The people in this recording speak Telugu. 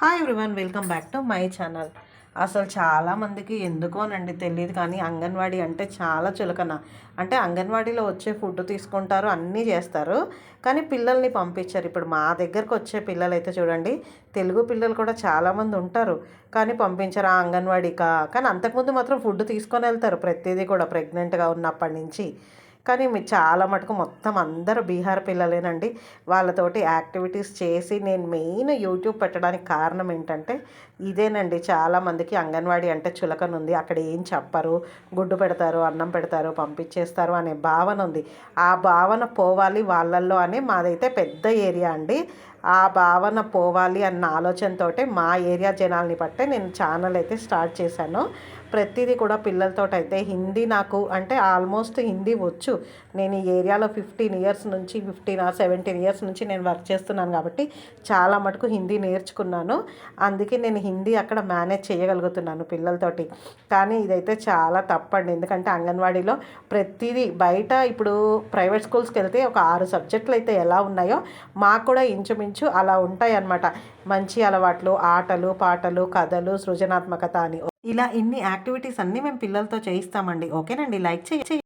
Hi everyone welcome back to my channel అసలు చాలామందికి ఎందుకోనండి తెలియదు కానీ అంగన్వాడీ అంటే చాలా చులకన. అంటే అంగన్వాడీలో వచ్చే ఫుడ్ తీసుకుంటారు అన్నీ చేస్తారు. కానీ పిల్లల్ని పంపించారు. ఇప్పుడు మా దగ్గరకు వచ్చే పిల్లలు అయితే చూడండి తెలుగు పిల్లలు కూడా చాలామంది ఉంటారు. కానీ పంపించారు ఆ అంగన్వాడీకా? కానీ అంతకుముందు మాత్రం ఫుడ్ తీసుకొని వెళ్తారు ప్రతిదీ కూడా ప్రెగ్నెంట్గా ఉన్నప్పటి నుంచి. కానీ మీరు చాలా మటుకు మొత్తం అందరూ బీహార్ పిల్లలేనండి. వాళ్ళతోటి యాక్టివిటీస్ చేసి నేను మెయిన్ యూట్యూబ్ పెట్టడానికి కారణం ఏంటంటే ఇదేనండి. చాలామందికి అంగన్వాడీ అంటే చులకన ఉంది అక్కడ ఏం చెప్పరు. గుడ్డు పెడతారు అన్నం పెడతారు పంపించేస్తారు అనే భావన ఉంది. ఆ భావన పోవాలి వాళ్ళల్లో అని మాదైతే పెద్ద ఏరియా అండి. ఆ భావన పోవాలి అన్న ఆలోచనతోటే మా ఏరియా జనాల్ని బట్టే నేను ఛానల్ అయితే స్టార్ట్ చేశాను. ప్రతిదీ కూడా పిల్లలతో అయితే హిందీ నాకు అంటే ఆల్మోస్ట్ హిందీ వచ్చు. నేను ఈ ఏరియాలో ఫిఫ్టీన్ ఇయర్స్ నుంచి ఫిఫ్టీన్ ఆర్ సెవెంటీన్ ఇయర్స్ నుంచి నేను వర్క్ చేస్తున్నాను కాబట్టి చాలా మటుకు హిందీ నేర్చుకున్నాను. అందుకే నేను హిందీ అక్కడ మేనేజ్ చేయగలుగుతున్నాను పిల్లలతోటి. కానీ ఇదైతే చాలా తప్పండి. ఎందుకంటే అంగన్వాడీలో ప్రతిదీ బయట ఇప్పుడు ప్రైవేట్ స్కూల్స్కి వెళ్తే ఒక ఆరు సబ్జెక్టులు అయితే ఎలా ఉన్నాయో మాకు కూడా ఇంచుమించు ఇంచుమించు అలా ఉంటాయి అన్నమాట మంచి అలవాట్లు ఆటలు పాటలు కథలు సృజనాత్మకత అని. ఇలా ఇన్ని యాక్టివిటీస్ అన్నీ మేము పిల్లలతో చేయిస్తామండి. ఓకేనండి? లైక్ చేయి.